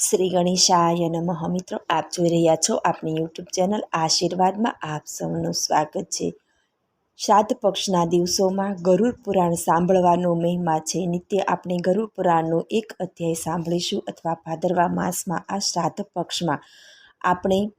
શ્રી ગણેશાય નમઃ. મિત્રો, આપ જોઈ રહ્યા છો આપની યુટ્યુબ ચેનલ આશીર્વાદમાં આપ સૌનું સ્વાગત છે. શ્રાદ્ધ પક્ષના દિવસોમાં ગરુડ પુરાણ સાંભળવાનો મહિમા છે. નિત્ય આપણે ગરુડ પુરાણનો એક અધ્યાય સાંભળીશું અથવા ભાદરવા માસમાં આ શ્રાદ્ધ પક્ષમાં. આપણે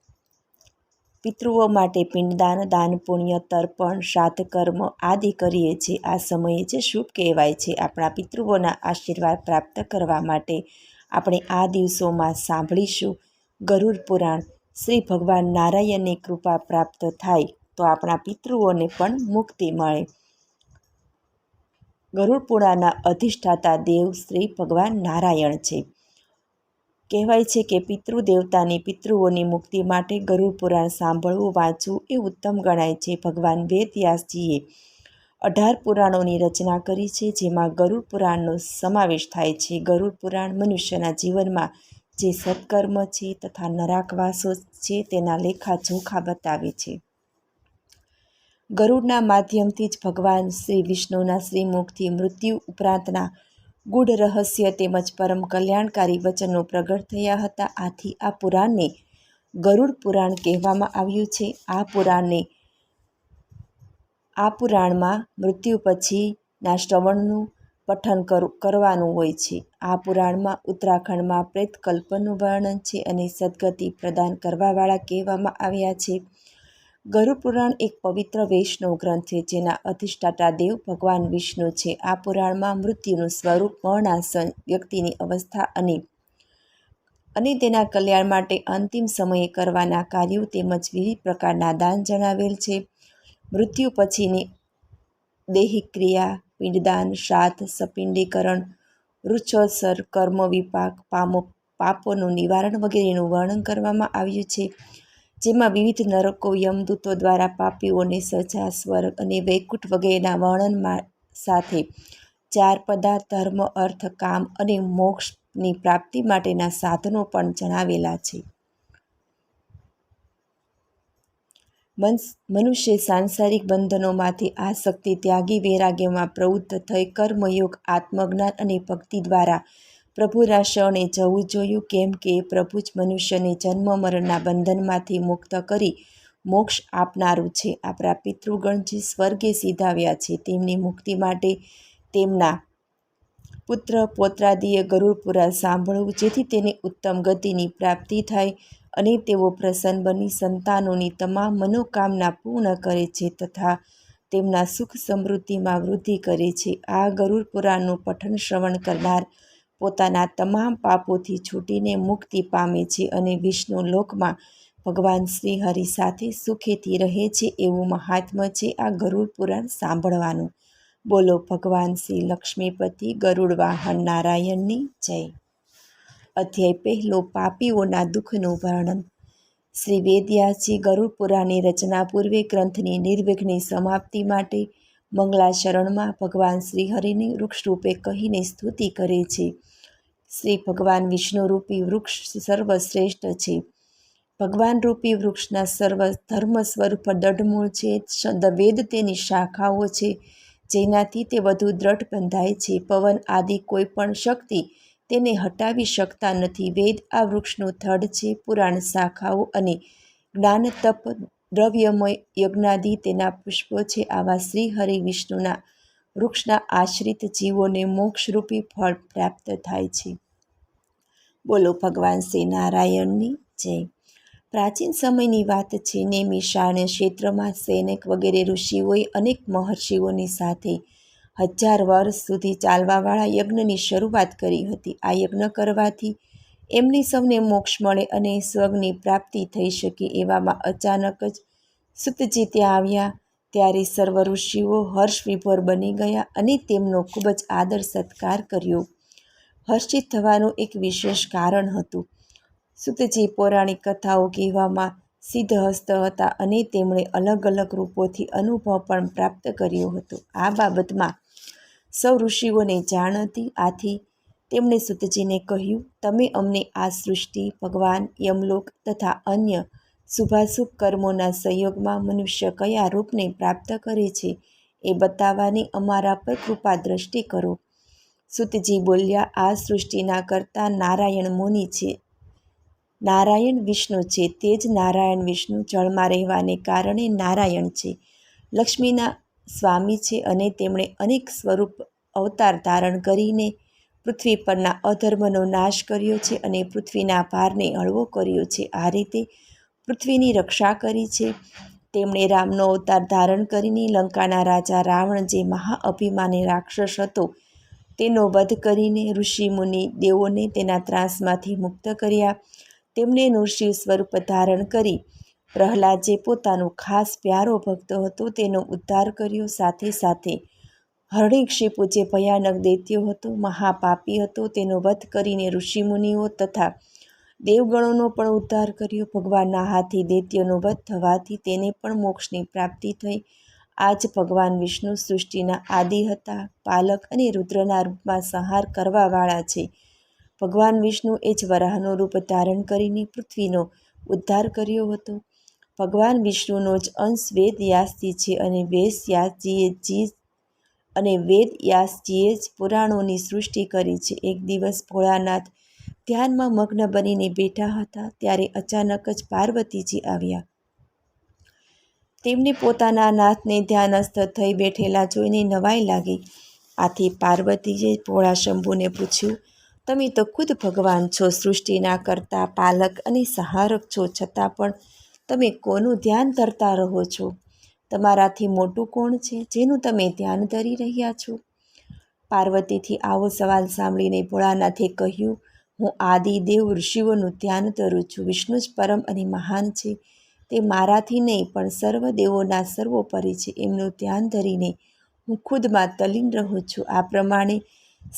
પિતૃઓ માટે પિંડદાન, દાન, પુણ્ય, તર્પણ શ્રાદ્ધ કર્મ આદિ કરીએ છીએ. આ સમયે જે શુભ કહેવાય છે આપણા પિતૃઓના આશીર્વાદ પ્રાપ્ત કરવા માટે. આપણે આ દિવસોમાં સાંભળીશું ગરુડ પુરાણ. શ્રી ભગવાન નારાયણની કૃપા પ્રાપ્ત થાય તો આપણા પિતૃઓને પણ મુક્તિ મળે. ગરુડ પુરાણના અધિષ્ઠાતા દેવ શ્રી ભગવાન નારાયણ છે. કહેવાય છે કે પિતૃદેવતાની પિતૃઓની મુક્તિ માટે ગરુડ પુરાણ સાંભળવું, વાંચવું એ ઉત્તમ ગણાય છે. ભગવાન વેદવ્યાસજીએ અઢાર પુરાણોની રચના કરી છે, જેમાં ગરુડ પુરાણનો સમાવેશ થાય છે. ગરુડ પુરાણ મનુષ્યના જીવનમાં જે સત્કર્મ છે તથા નરાકવાસો છે તેના લેખા જોખા બતાવે છે. ગરુડના માધ્યમથી જ ભગવાન શ્રી વિષ્ણુના શ્રીમુખથી મૃત્યુ ઉપરાંતના ગૂઢ રહસ્ય તેમજ પરમ કલ્યાણકારી વચનો પ્રગટ થયા હતા. આથી આ પુરાણને ગરુડ પુરાણ કહેવામાં આવ્યું છે. આ પુરાણને આ પુરાણમાં મૃત્યુ પછીના શ્રવણનું પઠન કરવાનું હોય છે. આ પુરાણમાં ઉત્તરાખંડમાં પ્રેતકલ્પનું વર્ણન છે અને સદગતિ પ્રદાન કરવાવાળા કહેવામાં આવ્યા છે. ગરુડ પુરાણ એક પવિત્ર વૈષ્ણવ ગ્રંથ છે જેના અધિષ્ઠાતા દેવ ભગવાન વિષ્ણુ છે. આ પુરાણમાં મૃત્યુનું સ્વરૂપ વર્ણાસન, વ્યક્તિની અવસ્થા અને અને તેના કલ્યાણ માટે અંતિમ સમયે કરવાના કાર્યો તેમજ વિવિધ પ્રકારના દાન જણાવેલ છે. મૃત્યુ પછીની દૈહિક ક્રિયા, પિંડદાન, શ્રાદ્ધ, સપિંડીકરણ વૃક્ષોત્સર કર્મ વિપાક, પામો, પાપોનું નિવારણ વગેરેનું વર્ણન કરવામાં આવ્યું છે, જેમાં વિવિધ નરકો, યમદૂતો દ્વારા પાપીઓને સજા, સ્વર્ગ અને વૈકુંઠ વગેરેના વર્ણન સાથે ચાર પદાર્થ, ધર્મ, અર્થ, કામ અને મોક્ષની પ્રાપ્તિ માટેના સાધનો પણ જણાવેલા છે. મનુષ્ય સાંસારિક બંધનોમાંથી આ શક્તિ ત્યાગી વૈરાગ્યમાં પ્રવૃત્ત થઈ કર્મયોગ, આત્મજ્ઞાન અને ભક્તિ દ્વારા પ્રભુના શરણે જવું જોયું, કેમ કે પ્રભુ જ મનુષ્યને જન્મ મરણના બંધનમાંથી મુક્ત કરી મોક્ષ આપનારું છે. આપણા પિતૃગણ જે સ્વર્ગે સીધાવ્યા છે, તેમની મુક્તિ માટે તેમના પુત્ર, પોત્રાદીએ ગરુડપુરા સાંભળવું, જેથી તેને ઉત્તમ ગતિની પ્રાપ્તિ થાય અને તેઓ પ્રસન્ન બની સંતાનોની તમામ મનોકામના પૂર્ણ કરે છે તથા તેમના સુખ સમૃદ્ધિમાં વૃદ્ધિ કરે છે. આ ગરુડ પુરાણનું પઠન શ્રવણ કરનાર પોતાના તમામ પાપોથી છૂટીને મુક્તિ પામે છે અને વિષ્ણુ લોકમાં ભગવાન શ્રી હરિ સાથે સુખેથી રહે છે એવું મહાત્મ્ય છે આ ગરુડ પુરાણ સાંભળવાનું. બોલો ભગવાન શ્રી લક્ષ્મીપતિ ગરુડ વાહન નારાયણની જય. અધ્યાય પહેલો, પાપીઓના દુઃખનું વર્ણન. શ્રી વેદ્યાસજી ગરુડ પુરાણની રચના પૂર્વે ગ્રંથની નિર્વિઘ્ની સમાપ્તિ માટે મંગલાચરણમાં ભગવાન શ્રીહરિની વૃક્ષરૂપે કહીને સ્તુતિ કરે છે. શ્રી ભગવાન વિષ્ણુરૂપી વૃક્ષ સર્વશ્રેષ્ઠ છે. ભગવાન રૂપી વૃક્ષના સર્વ ધર્મ સ્વરૂપ દઢમૂળ છે. વેદ તેની શાખાઓ છે. જેનાથી તે વધુ દ્રઢ બંધાય છે. પવન આદિ કોઈ પણ શક્તિ તેને હટાવી શકતા નથી. વેદ આ વૃક્ષનું થડ છે, પુરાણ શાખાઓ અને જ્ઞાન તપ દ્રવ્યમય યજ્ઞાદિ તેના પુષ્પો છે. આવા શ્રી હરિ વિષ્ણુના વૃક્ષના આશ્રિત જીવોને મોક્ષરૂપી ફળ પ્રાપ્ત થાય છે. બોલો ભગવાન શ્રી નારાયણની જય. પ્રાચીન સમયની વાત છે. નેમિષારણ્ય ક્ષેત્રમાં સૈનિક વગેરે ઋષિઓએ અનેક મહર્ષિઓની સાથે હજાર વર્ષ સુધી ચાલવાવાળા યજ્ઞની શરૂઆત કરી હતી. આ યજ્ઞ કરવાથી એમની સૌને મોક્ષ મળે અને સ્વર્ગની પ્રાપ્તિ થઈ શકે એવામાં અચાનક જ સુતજી ત્યાં આવ્યા. ત્યારે સર્વ ઋષિઓ હર્ષ વિભોર બની ગયા અને તેમનો ખૂબ જ આદર સત્કાર કર્યો. હર્ષિત થવાનું એક વિશેષ કારણ હતું. સુતજી પૌરાણિક કથાઓ કહેવામાં સિદ્ધહસ્ત હતા અને તેમણે અલગ અલગ રૂપોથી અનુભવ પણ પ્રાપ્ત કર્યો હતો. આ બાબતમાં સૌ ઋષિઓને જાણ હતી. આથી તેમણે સુતજીને કહ્યું, તમે અમને આ સૃષ્ટિ, ભગવાન, યમલોક તથા અન્ય શુભાશુભ કર્મોના સંયોગમાં મનુષ્ય કયા રૂપને પ્રાપ્ત કરે છે એ બતાવવાની અમારા પર કૃપા દ્રષ્ટિ કરો. સુતજી બોલ્યા, આ સૃષ્ટિના કરતા નારાયણ મુનિ છે. નારાયણ વિષ્ણુ છે. તે જ નારાયણ વિષ્ણુ જળમાં રહેવાને કારણે નારાયણ છે. લક્ષ્મીના સ્વામી છે અને તેમણે અનેક સ્વરૂપ અવતાર ધારણ કરીને પૃથ્વી પરના અધર્મનો નાશ કર્યો છે અને પૃથ્વીના ભારને હળવો કર્યો છે. આ રીતે પૃથ્વીની રક્ષા કરી છે. તેમણે રામનો અવતાર ધારણ કરીને લંકાના રાજા રાવણ જે મહાઅભિમાની રાક્ષસ હતો તેનો વધ કરીને ઋષિ મુનિ દેવોને તેના ત્રાસમાંથી મુક્ત કર્યા. તેમણે નૃષિ સ્વરૂપ ધારણ કરી પ્રહલાદ જે પોતાનો ખાસ પ્યારો ભક્ત હતો, તેનો ઉદ્ધાર કર્યો. સાથે સાથે હરણિક્ષિપુ જે ભયાનક દૈત્યો હતો, મહાપાપી હતો, તેનો વધ કરીને ઋષિમુનિઓ તથા દેવગણોનો પણ ઉદ્ધાર કર્યો. ભગવાનના હાથી દૈત્યનો વધ થવાથી તેને પણ મોક્ષની પ્રાપ્તિ થઈ. આજ ભગવાન વિષ્ણુ સૃષ્ટિના આદિ હતા, પાલક અને રુદ્રના રૂપમાં સંહાર કરવાવાળા છે. ભગવાન વિષ્ણુ એ જ વરાહનું રૂપ ધારણ કરીને પૃથ્વીનો ઉદ્ધાર કર્યો હતો. ભગવાન વિષ્ણુનો જ અંશ વેદયાસજી છે અને વેદયાસજીએ જી અને વેદયાસજીએ જ પુરાણોની સૃષ્ટિ કરી છે. એક દિવસ ભોળાનાથ ધ્યાનમાં મગ્ન બનીને બેઠા હતા ત્યારે અચાનક જ પાર્વતીજી આવ્યા. તેમને પોતાના નાથને ધ્યાનસ્થ થઈ બેઠેલા જોઈને નવાઈ લાગી. આથી પાર્વતીએ ભોળા શંભુને પૂછ્યું, તમે તો ખુદ ભગવાન છો, સૃષ્ટિના કરતા, પાલક અને સહારક છો, છતાં પણ તમે કોનું ધ્યાન ધરતા રહો છો? તમારાથી મોટું કોણ છે, જેનું તમે ધ્યાન ધરી રહ્યા છો? પાર્વતીથી આવો સવાલ સાંભળીને ભોળાનાથે કહ્યું, હું આદિદેવ ઋષિઓનું ધ્યાન ધરું છું. વિષ્ણુ જ પરમ અને મહાન છે. તે મારાથી નહીં, પણ સર્વ દેવોના સર્વોપરી છે. એમનું ધ્યાન ધરીને હું ખુદમાં તલીન રહું છું. આ પ્રમાણે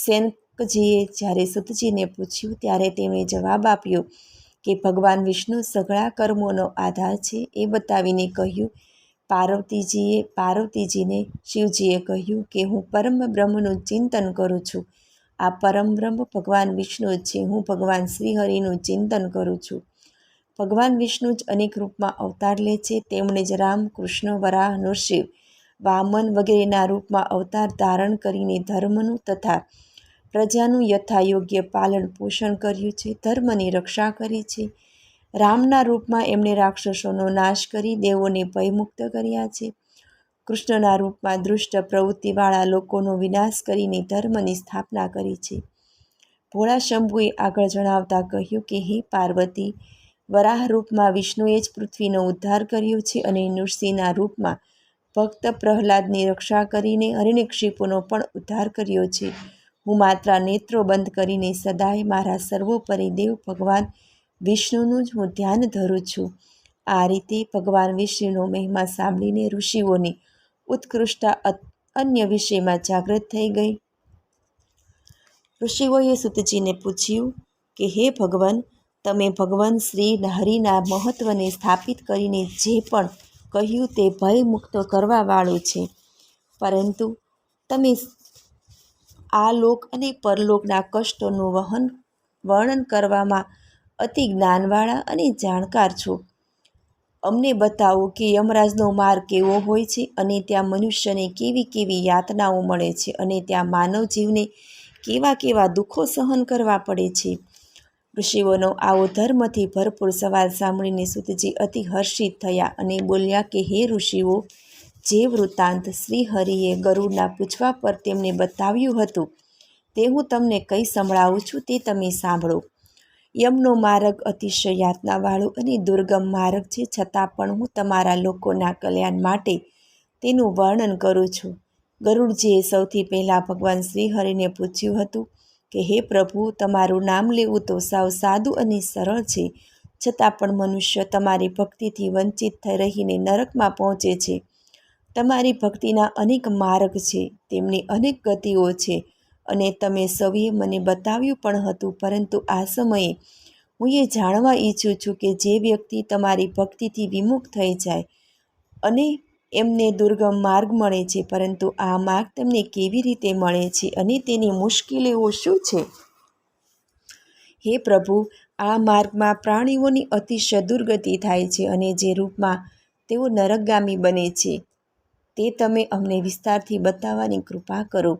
સેનકજીએ જ્યારે સુતજીને પૂછ્યું, ત્યારે તેમણે જવાબ આપ્યો કે ભગવાન વિષ્ણુ સઘળા કર્મોનો આધાર છે એ બતાવીને કહ્યું, પાર્વતીજીએ, પાર્વતીજીને શિવજીએ કહ્યું કે હું પરમ બ્રહ્મનું ચિંતન કરું છું. આ પરમ બ્રહ્મ ભગવાન વિષ્ણુ છે. હું ભગવાન શ્રીહરિનું ચિંતન કરું છું. ભગવાન વિષ્ણુ જ અનેક રૂપમાં અવતાર લે છે. તેમણે જ રામ, કૃષ્ણ, વરાહ નૃશિવ વામન વગેરેના રૂપમાં અવતાર ધારણ કરીને ધર્મનું તથા પ્રજાનું યથાયોગ્ય પાલન પોષણ કર્યું છે, ધર્મની રક્ષા કરી છે. રામના રૂપમાં એમણે રાક્ષસોનો નાશ કરી દેવોને ભયમુક્ત કર્યા છે. કૃષ્ણના રૂપમાં દુષ્ટ પ્રવૃત્તિવાળા લોકોનો વિનાશ કરીને ધર્મની સ્થાપના કરી છે. ભોળા શંભુએ આગળ જણાવતા કહ્યું કે, હે પાર્વતી, વરાહ રૂપમાં વિષ્ણુએ જ પૃથ્વીનો ઉદ્ધાર કર્યો છે અને નૃસિંહના રૂપમાં ભક્ત પ્રહલાદની રક્ષા કરીને હરિણક્ષિપોનો પણ ઉદ્ધાર કર્યો છે. હું માત્ર નેત્રો બંધ કરીને સદાય મારા સર્વોપરી દેવ ભગવાન વિષ્ણુનું જ હું ધ્યાન ધરું છું. આ રીતે ભગવાન વિષ્ણુનો મહિમા સાંભળીને ઋષિઓની ઉત્કૃષ્ટતા અન્ય વિષયમાં જાગૃત થઈ ગઈ. ઋષિઓએ સુતજીને પૂછ્યું કે, હે ભગવાન, તમે ભગવાન શ્રી હરિના મહત્વને સ્થાપિત કરીને જે પણ કહ્યું તે ભયમુક્ત કરવાવાળું છે. પરંતુ તમે આ લોક અને પરલોકના કષ્ટોનું વહન, વર્ણન કરવામાં અતિ જ્ઞાનવાળા અને જાણકાર છો. અમને બતાવો કે યમરાજનો માર્ગ કેવો હોય છે અને ત્યાં મનુષ્યને કેવી કેવી યાતનાઓ મળે છે અને ત્યાં માનવ જીવને કેવા કેવા દુઃખો સહન કરવા પડે છે. ઋષિઓનો આવો ધર્મથી ભરપૂર સવાલ સાંભળીને સુતજી અતિ હર્ષિત થયા અને બોલ્યા કે, હે ઋષિઓ જે વૃત્તાંત શ્રી હરિએ ગરુડના પૂછવા પર તેમને બતાવ્યું હતું, તે હું તમને કંઈ સંભળાવું છું તે તમે સાંભળો. યમનો માર્ગ અતિશય યાતનાવાળો અને દુર્ગમ માર્ગ છે, છતાં પણ હું તમારા લોકોના કલ્યાણ માટે તેનું વર્ણન કરું છું. ગરુડજીએ સૌથી પહેલાં ભગવાન શ્રીહરિને પૂછ્યું હતું કે, હે પ્રભુ, તમારું નામ લેવું તો સાવ સાદું અને સરળ છે, છતાં પણ મનુષ્ય તમારી ભક્તિથી વંચિત થઈ રહીને નરકમાં પહોંચે છે. તમારી ભક્તિના અનેક માર્ગ છે, તેમની અનેક ગતિઓ છે, અને તમે સૌએ મને બતાવ્યું પણ હતું, પરંતુ આ સમયે હું એ જાણવા ઈચ્છું છું કે જે વ્યક્તિ તમારી ભક્તિથી વિમુખ થઈ જાય અને એમને દુર્ગમ માર્ગ મળે છે, પરંતુ આ માર્ગ તેમને કેવી રીતે મળે છે અને તેની મુશ્કેલીઓ શું છે? હે પ્રભુ, આ માર્ગમાં પ્રાણીઓની અતિશય દુર્ગતિ થાય છે અને જે રૂપમાં તેઓ નરકગામી બને છે. તે તમે અમને વિસ્તારથી બતાવવાની કૃપા કરો.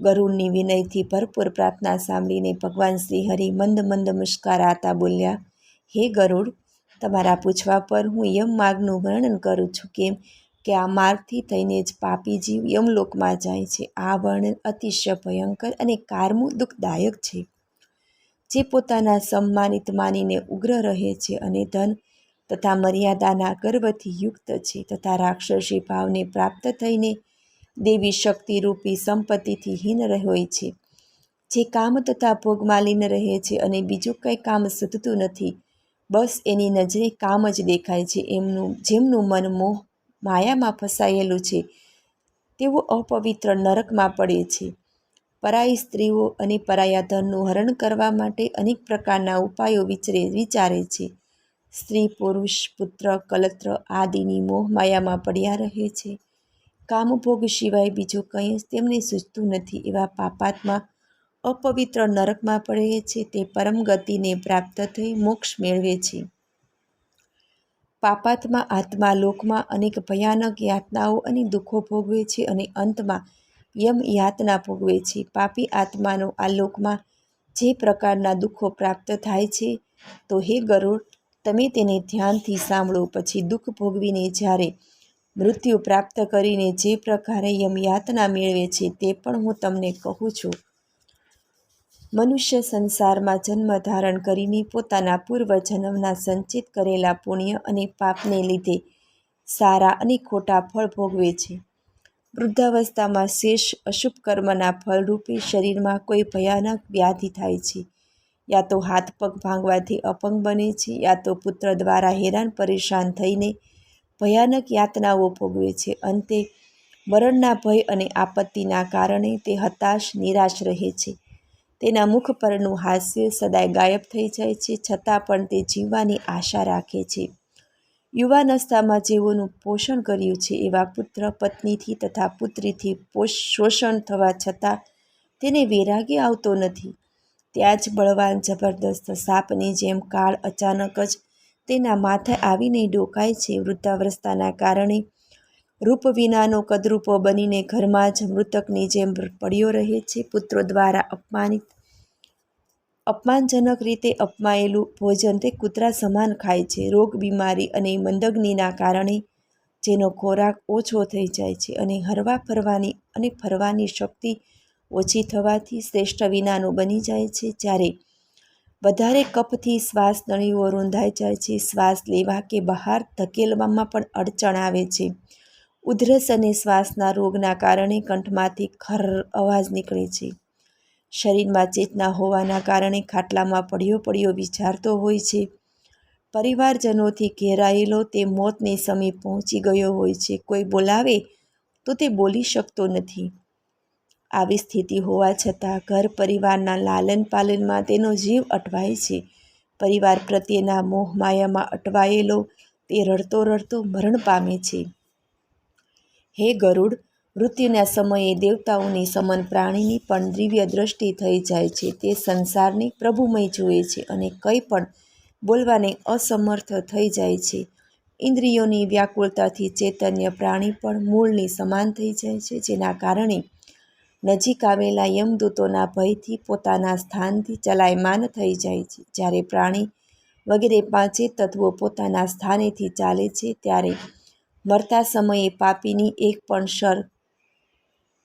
ગરુડની વિનયથી ભરપૂર પ્રાર્થના સાંભળીને ભગવાન શ્રી હરિ મંદ મંદ મુસ્કારાતા બોલ્યા, હે ગરુડ, તમારા પૂછવા પર હું યમ માર્ગનું વર્ણન કરું છું કેમ કે આ માર્ગથી થઈને જ પાપી જીવ યમલોકમાં જાય છે. આ વર્ણન અતિશય ભયંકર અને કારમું દુઃખદાયક છે. જે પોતાના સન્માનિત માનીને ઉગ્ર રહે છે અને ધન તથા મર્યાદાના ગર્વથી યુક્ત છે તથા રાક્ષસી ભાવને પ્રાપ્ત થઈને દેવી શક્તિરૂપી સંપત્તિથી હીન હોય છે. જે કામ તથા ભોગમાં લીન રહે છે અને બીજું કંઈ કામ સૂધતું નથી. બસ એની નજરે કામ જ દેખાય છે. એમનું, જેમનું મન મોહ માયામાં ફસાયેલું છે, તેઓ અપવિત્ર નરકમાં પડે છે. પરાઈ સ્ત્રીઓ અને પરાયા ધનનું હરણ કરવા માટે અનેક પ્રકારના ઉપાયો વિચરે, વિચારે છે. સ્ત્રી, પુરુષ, પુત્ર, કલત્ર આદિની મોહમાયામાં પડ્યા રહે છે. કામભોગ સિવાય બીજું કંઈ તેમને સૂચતું નથી એવા પાપાત્મા અપવિત્ર નરકમાં પડે છે. તે પરમ ગતિને પ્રાપ્ત થઈ મોક્ષ મેળવે છે. પાપાત્મા આત્મા લોકમાં અનેક ભયાનક યાતનાઓ અને દુઃખો ભોગવે છે અને અંતમાં યમ યાતના ભોગવે છે. પાપી આત્માનો આ લોકમાં જે પ્રકારના દુઃખો પ્રાપ્ત થાય છે, તો હે ગરુડ તમે તેને ધ્યાનથી સાંભળો. પછી દુઃખ ભોગવીને જ્યારે મૃત્યુ પ્રાપ્ત કરીને જે પ્રકારે યમ યાતના મેળવે છે તે પણ હું તમને કહું છું. મનુષ્ય સંસારમાં જન્મ ધારણ કરીને પોતાના પૂર્વજન્મના સંચિત કરેલા પુણ્ય અને પાપને લીધે સારા અને ખોટા ફળ ભોગવે છે. વૃદ્ધાવસ્થામાં શેષ અશુભ કર્મના ફળરૂપે શરીરમાં કોઈ ભયાનક વ્યાધિ થાય છે. યા તો હાથ પગ ભાંગવાથી અપંગ બને છે, યા તો પુત્ર દ્વારા હેરાન પરેશાન થઈને ભયાનક યાતનાઓ ભોગવે છે. અંતે મરણના ભય અને આપત્તિના કારણે તે હતાશ, નિરાશ રહે છે. તેના મુખ પરનું હાસ્ય સદાય ગાયબ થઈ જાય છે, છતાં પણ તે જીવવાની આશા રાખે છે. યુવાનસ્થામાં જેઓનું પોષણ કર્યું છે, એવા પુત્ર પત્નીથી તથા પુત્રીથી પોષ શોષણ થવા છતાં તેને વૈરાગ્ય આવતો નથી. ત્યાં જ બળવાન જબરદસ્ત સાપની જેમ કાળ અચાનક જ તેના માથે આવીને ડોકાય છે, વૃદ્ધાવસ્થાના કારણે રૂપ વિનાનો કદરૂપો બનીને ઘરમાં જ મૃતકની જેમ પડ્યો રહે છે. પુત્રો દ્વારા અપમાનિત, અપમાનજનક રીતે અપમાયેલું ભોજન તે કૂતરા સમાન ખાય છે. રોગ, બીમારી અને મંદગ્નિના કારણે જેનો ખોરાક ઓછો થઈ જાય છે અને હરવા ફરવાની અને ફરવાની શક્તિ ઓછી થવાથી શ્રેષ્ઠ વિનાનું બની જાય છે. જ્યારે વધારે કપથી શ્વાસ નળીઓ રૂંધાઈ જાય છે. શ્વાસ લેવા કે બહાર ધકેલવામાં પણ અડચણ આવે છે. ઉધરસ અને શ્વાસના રોગના કારણે કંઠમાંથી ખર અવાજ નીકળે છે. શરીરમાં ચેતના હોવાના કારણે ખાટલામાં પડ્યો પડ્યો વિચારતો હોય છે. પરિવારજનોથી ઘેરાયેલો તે મોતને સમીપ પહોંચી ગયો હોય છે. કોઈ બોલાવે તો તે બોલી શકતો નથી. આવી સ્થિતિ હોવા છતાં ઘર પરિવારના લાલન પાલનમાં તેનો જીવ અટવાય છે. પરિવાર પ્રત્યેના મોહમાયામાં અટવાયેલો તે રડતો રડતો મરણ પામે છે. હે ગરુડ, મૃત્યુના સમયે દેવતાઓની સમન પ્રાણીની પણ દિવ્ય દ્રષ્ટિ થઈ જાય છે. તે સંસારને પ્રભુમય જુએ છે અને કંઈ પણ બોલવાને અસમર્થ થઈ જાય છે. ઇન્દ્રિયોની વ્યાકુળતાથી ચૈતન્ય પ્રાણી પણ મૂળની સમાન થઈ જાય છે, જેના કારણે નજીક આવેલા યમદૂતોના ભયથી પોતાના સ્થાનથી ચલાયમાન થઈ જાય છે. જ્યારે પ્રાણી વગેરે પાંચે તત્વો પોતાના સ્થાનેથી ચાલે છે, ત્યારે મરતા સમયે પાપીની એક પણ શર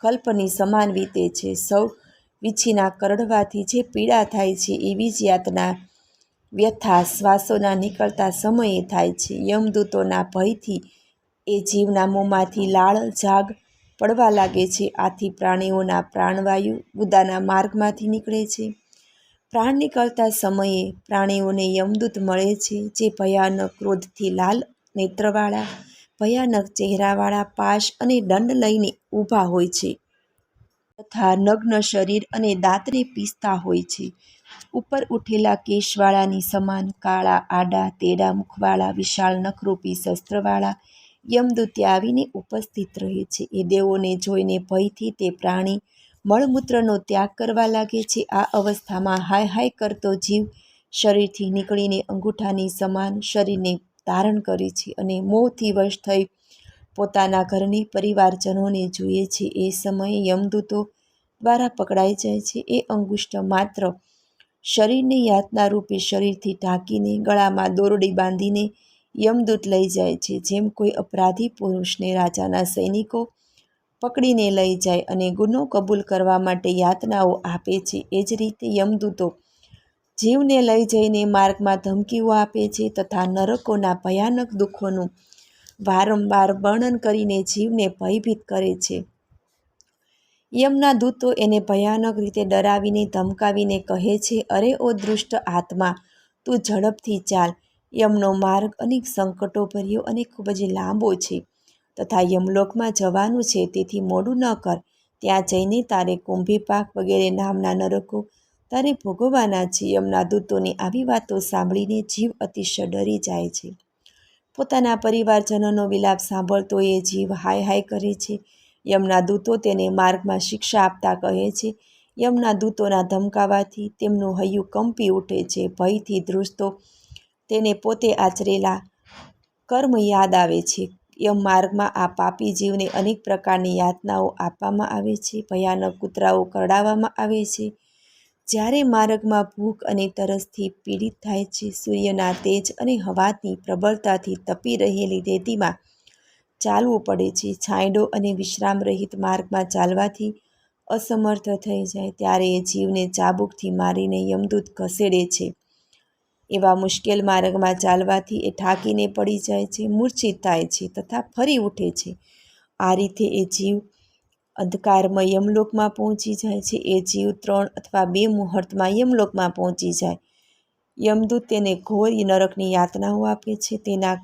કલ્પની સમાન વીતે છે. સૌ વીછીના કરડવાથી જે પીડા થાય છે, એવી જ યાતના વ્યથા શ્વાસોના નીકળતા સમયે થાય છે. યમદૂતોના ભયથી એ જીવના મોંમાંથી લાળ જાગ પડવા લાગે છે. આથી પ્રાણીઓના પ્રાણવાયુ ગુદાના માર્ગમાંથી નીકળે છે. પ્રાણ નીકળતા સમયે પ્રાણીઓને યમદૂત મળે છે, જે ભયાનક ક્રોધથી લાલ નેત્રવાળા, ભયાનક ચહેરાવાળા, પાશ અને દંડ લઈને ઊભા હોય છે તથા નગ્ન શરીર અને દાંતને પીસતા હોય છે. ઉપર ઉઠેલા કેશવાળાની સમાન કાળા, આડા, તેડા મુખવાળા, વિશાળ નખરૂપી શસ્ત્રવાળા યમદૂત આવીને ઉપસ્થિત રહે છે. એ દેવોને જોઈને ભયથી તે પ્રાણી મળમૂત્રનો ત્યાગ કરવા લાગે છે. આ અવસ્થામાં હાય હાય કરતો જીવ શરીરથી નીકળીને અંગૂઠાની સમાન શરીરને ધારણ કરે છે અને મોહથી વશ થઈ પોતાના ઘરની પરિવારજનોને જુએ છે. એ સમયે યમદૂતો દ્વારા પકડાઈ જાય છે. એ અંગુષ્ઠ માત્ર શરીરને યાતનારૂપી શરીરથી ઢાંકીને ગળામાં દોરડી બાંધીને યમદૂત લઈ જાય છે. જેમ કોઈ અપરાધી પુરુષને રાજાના સૈનિકો પકડીને લઈ જાય અને ગુનો કબૂલ કરવા માટે યાતનાઓ આપે છે, એ જ રીતે યમદૂતો જીવને લઈ જઈને માર્ગમાં ધમકીઓ આપે છે તથા નરકોના ભયાનક દુઃખોનું વારંવાર વર્ણન કરીને જીવને ભયભીત કરે છે. યમના દૂતો એને ભયાનક રીતે ડરાવીને ધમકાવીને કહે છે, અરે, ઓ દુષ્ટ આત્મા, તું ઝડપથી ચાલ. યમનો માર્ગ અનેક સંકટોભર્યો અને ખૂબ જ લાંબો છે. તથા યમલોકમાં જવાનું છે, તેથી મોડું ન કર. ત્યાં જઈને તારે કુંભી પાક વગેરે નામના નરકો, તારે ભોગવવાના છે. યમના દૂતોની આવી વાતો સાંભળીને જીવ અતિશય ડરી જાય છે. પોતાના પરિવારજનોનો વિલાપ સાંભળતો એ જીવ હાય હાય કરે છે. યમના દૂતો તેને માર્ગમાં શિક્ષા આપતા કહે છે. યમના દૂતોના ધમકાવાથી તેમનું હૈયું કંપી ઉઠે છે. ભયથી ધ્રુજતો તેને પોતે આચરેલા કર્મ યાદ આવે છે. યમ માર્ગમાં આ પાપી જીવને અનેક પ્રકારની યાતનાઓ આપવામાં આવે છે. ભયાનક કૂતરાઓ કરડાવવામાં આવે છે. જ્યારે માર્ગમાં ભૂખ અને તરસથી પીડિત થાય છે, સૂર્યના તેજ અને હવાની પ્રબળતાથી તપી રહેલી રેતીમાં ચાલવું પડે છે. છાંયડો અને વિશ્રામ રહિત માર્ગમાં ચાલવાથી અસમર્થ થઈ જાય, ત્યારે એ જીવને ચાબુકથી મારીને યમદૂત ઘસેડે છે. એવા મુશ્કેલ માર્ગમાં ચાલવાથી એ ઠાકીને પડી જાય છે, મૂર્છિત થાય છે તથા ફરી ઉઠે છે. આ રીતે એ જીવ અંધકારમાં યમલોકમાં પહોંચી જાય છે. એ જીવ ત્રણ અથવા બે મુહૂર્તમાં યમલોકમાં પહોંચી જાય. યમદૂત તેને ઘોર નરકની યાતનાઓ આપે છે. તેના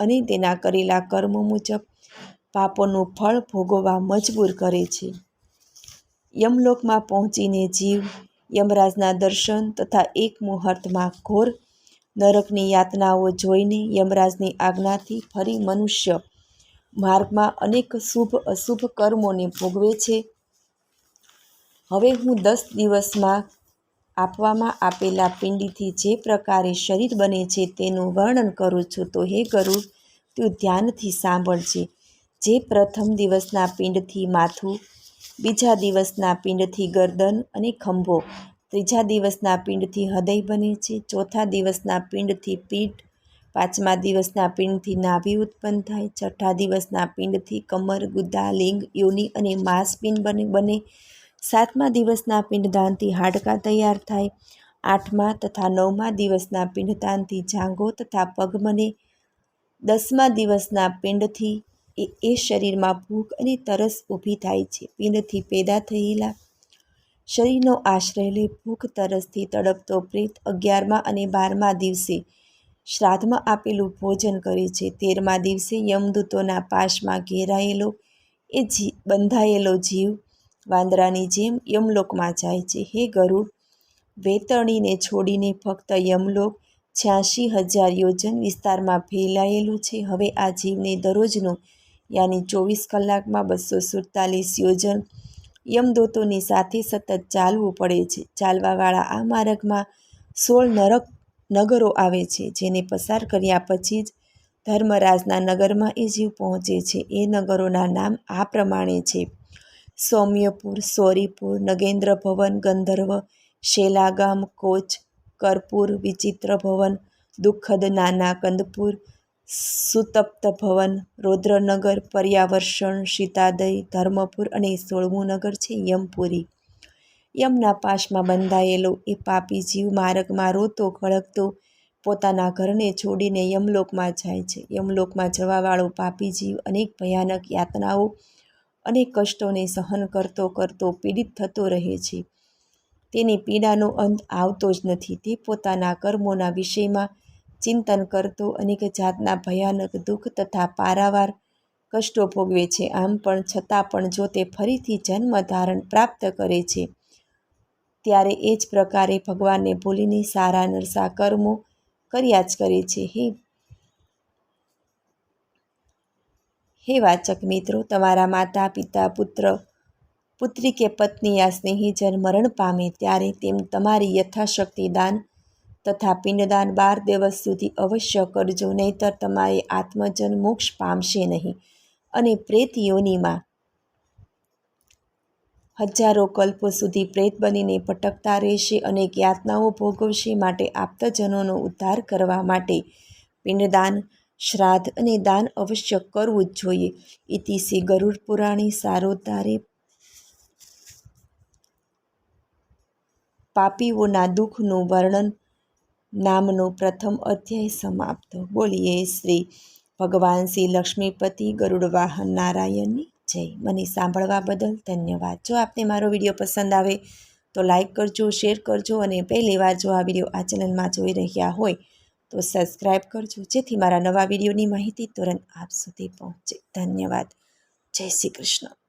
અને તેના કરેલા કર્મ મુજબ પાપોનું ફળ ભોગવવા મજબૂર કરે છે. યમલોકમાં પહોંચીને જીવ યમરાજના દર્શન તથા એક મુહૂર્તમાં ઘોર નરકની યાતનાઓ જોઈને યમરાજની આજ્ઞાથી ફરી મનુષ્ય માર્ગમાં અનેક શુભ અશુભ કર્મોને ભોગવે છે. હવે હું દસ દિવસમાં આપવામાં આપેલા પિંડીથી જે પ્રકારે શરીર બને છે તેનું વર્ણન કરું છું તો હે ગરુડ તું ધ્યાનથી સાંભળજે. જે પ્રથમ દિવસના પિંડથી માથું બીજા દિવસના પિંડથી ગરદન અને ખંભો. ત્રીજા દિવસના પિંડથી હૃદય બને છે. ચોથા દિવસના પિંડથી પીઠ. પાંચમા દિવસના પિંડથી નાભી ઉત્પન્ન થાય. છઠ્ઠા દિવસના પિંડથી કમર, ગુદા, લિંગ, યોની અને માંસપિંડ બને બને. સાતમા દિવસના પિંડદાનથી હાડકાં તૈયાર થાય. આઠમા તથા નવમા દિવસના પિંડદાનથી જાંઘો તથા પગ બને. દસમા દિવસના પિંડથી એ એ શરીરમાં ભૂખ અને તરસ ઊભી થાય છે. પિંડથી પેદા થયેલા શરીરનો આશ્રય લઈ ભૂખ, તરસથી તડપતો પ્રેત અગિયારમા અને બારમા દિવસે શ્રાદ્ધમાં આપેલું ભોજન કરે છે. તેરમા દિવસે યમદૂતોના પાશમાં ઘેરાયેલો એ જી, બંધાયેલો જીવ વાંદરાની જેમ યમલોકમાં જાય છે. હે ગરુડ વેતણીને છોડીને ફક્ત યમલોક છ્યાસી હજાર યોજન વિસ્તારમાં ફેલાયેલું છે. હવે આ જીવને દરરોજનું યાની ચોવીસ કલાકમાં બસો સુડતાલીસ યોજન યમદૂતોની સાથે સતત ચાલવું પડે છે. ચાલવાવાળા આ માર્ગમાં સોળ નરક નગરો આવે છે, જેને પસાર કર્યા પછી જ ધર્મરાજના નગરમાં એ જીવ પહોંચે છે. એ નગરોના નામ આ પ્રમાણે છે. સૌમ્યપુર, સોરીપુર, નગેન્દ્ર ભવન, ગંધર્વ, શેલાગામ, કોચ, કરપુર, વિચિત્ર ભવન, દુઃખદ નાના કંદપુર સુતપ્ત ભવન, રૌદ્રનગર, પર્યાવર્ષણ સીતાદય ધર્મપુર અને સોળમું નગર છે યમપુરી. યમના પાશમાં બંધાયેલો એ પાપી જીવ માર્ગમાં રોતો ખળગતો પોતાના ઘરને છોડીને યમલોકમાં જાય છે. યમલોકમાં જવાવાળો પાપી જીવ અનેક ભયાનક યાતનાઓ અને કષ્ટોને સહન કરતો કરતો પીડિત થતો રહે છે. તેની પીડાનો અંત આવતો જ નથી. તે પોતાના કર્મોના વિષયમાં ચિંતન કરતો અનેક જાતના ભયાનક દુઃખ તથા પારાવાર કષ્ટો ભોગવે છે. આમ પણ છતાં પણ જો તે ફરીથી જન્મ ધારણ પ્રાપ્ત કરે છે, ત્યારે એ જ પ્રકારે ભગવાનને ભૂલીને સારા નરસા કર્મો કર્યા જ કરે છે. હે હે વાચક મિત્રો, તમારા માતા, પિતા, પુત્ર, પુત્રી કે પત્ની આ સ્નેહીજન મરણ પામે, ત્યારે તેમ તમારી યથાશક્તિ દાન તથા પિંડદાન બાર દિવસ સુધી અવશ્ય કરજો, નહીતર તમારે આત્મજન મોક્ષ પામશે નહીં. અને પ્રેત યોનિમાં હજારો કલ્પો સુધી પ્રેત બનીને ભટકતા રહેશે અનેક યાતનાઓ ભોગવશે માટે આપ્તજનોનો ઉદ્ધાર કરવા માટે પિંડદાન, શ્રાદ્ધ અને દાન અવશ્ય કરવું જ જોઈએ. ઇતિશ્રી ગરુડ પુરાણી સારોતારે પાપીઓના દુઃખનું વર્ણન નામનો પ્રથમ અધ્યાય સમાપ્ત. બોલીએ, શ્રી ભગવાન શ્રી લક્ષ્મીપતિ ગરુડ વાહન નારાયણની જય. મને સાંભળવા બદલ ધન્યવાદ. જો આપને મારો વીડિયો પસંદ આવે તો લાઈક કરજો, શેર કરજો અને પહેલી વાર જો આ વીડિયો આ ચેનલમાં જોઈ રહ્યા હોય તો સબસ્ક્રાઈબ કરજો, જેથી મારા નવા વિડીયોની માહિતી તુરંત આપ સુધી પહોંચે. ધન્યવાદ. જય શ્રી કૃષ્ણ.